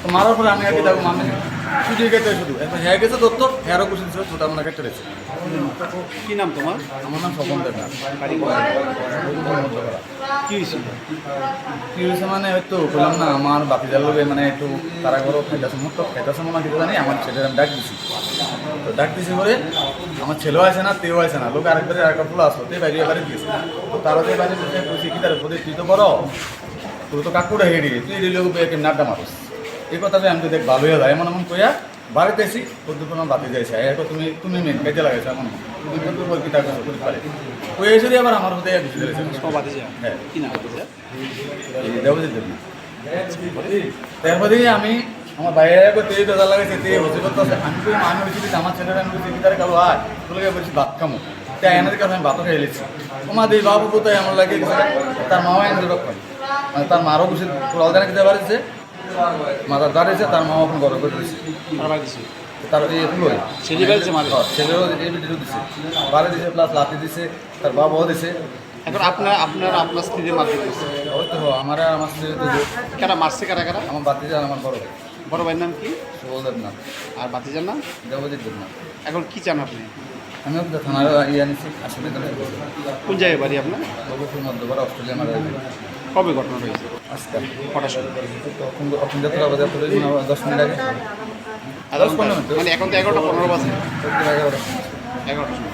তো মারার পরে আমি আর কি দেখো আমি শুধু কেটে শুধু। এখন হ্যাঁ গেছে দত্ত হ্যারও কুশি ছিল ছোটা মনে কেটে রয়েছে কি নাম তোমার? আমার নাম স্বপন বাড়ি কি হয়েছিল কি হয়েছে মানে হয়তো বললাম না আমার বাতিজার লোকে মানে একটু তারা করো খাইতেছে মুখ তো খাইতেছে মনে কিছু জানি আমার ছেলের আমি ডাক দিছি। তো ডাক দিছি করে আমার ছেলেও আছে না তেও আছে না লোক আরেকবারে আরেকবার ফুল আসলো তে বাইরে বাড়ি দিয়েছে তো তারা যে বাড়ি দিয়েছে কইছি কি তার তুই তো বড় তুই তো কাকুটা হেডি তুই রিলিও কেমন আড্ডা মারস? এই কথাটা আমি তো দেখ ভালো হয়ে যায় এমন এমন কইয়া বাড়িতে এসি কদ্দুর বাতি যাইছে এখন তুমি তুমি মেন কাজে লাগাইছো এখন তুমি কদ্দুর বল কি টাকা করতে পারে। ওই এসে দিয়ে আবার আমার হতে হ্যাঁ। কি দেবজিৎ দেবনাথ তারপরে আমি আমার বাইরে করতে এই বেজা লাগাইছে তে হচ্ছে করতে আছে। আমি কই আমি যে আমার ছেলেরা আমি বলছি তার কালো বলছি ভাত খামো। তাই এনাদের কাছে আমি ভাতও খেয়ে লিখছি তোমার এই বাবু কোথায়? আমার লাগে তার মাও এনে মানে তার মারও বসে রল দেনা খেতে পারছে মাথার দাঁড়িয়েছে তার মাও এখন গরম করে দিয়েছে তার এই ফুল ছেলে বাড়িতে মারে। ছেলেরও এই ভিডিও দিছে। বাড়ি দিছে প্লাস লাতি দিছে তার বাবাও দিছে। এখন আপনার আপনার আপনার স্ত্রীর মারধর করছে। ওই তো আমার আর আমার স্ত্রী কারা মারছে কারা কারা? আমার বাতিজা আর আমার বড় ভাই। বড় ভাইয়ের নাম কি? সুবল দেবনাথ আর বাতিজার নাম? দেবজিৎ দেবনাথ এখন কি চান আপনি? আমি থানার ইয়ে আনিছি আসলে কোন জায়গায় বাড়ি আপনার? মধ্যপাড়া অস্ট্রেলিয়া মারা কবে ঘটনা হয়েছে? আজকে। কটার সময়? তখন তখন যাত্রা বাজার করে দশ মিনিট আগে। আধা দশ পনেরো? মানে এখন তো এগারোটা পনেরো বাজে। এগারোটা এগারোটার সময়?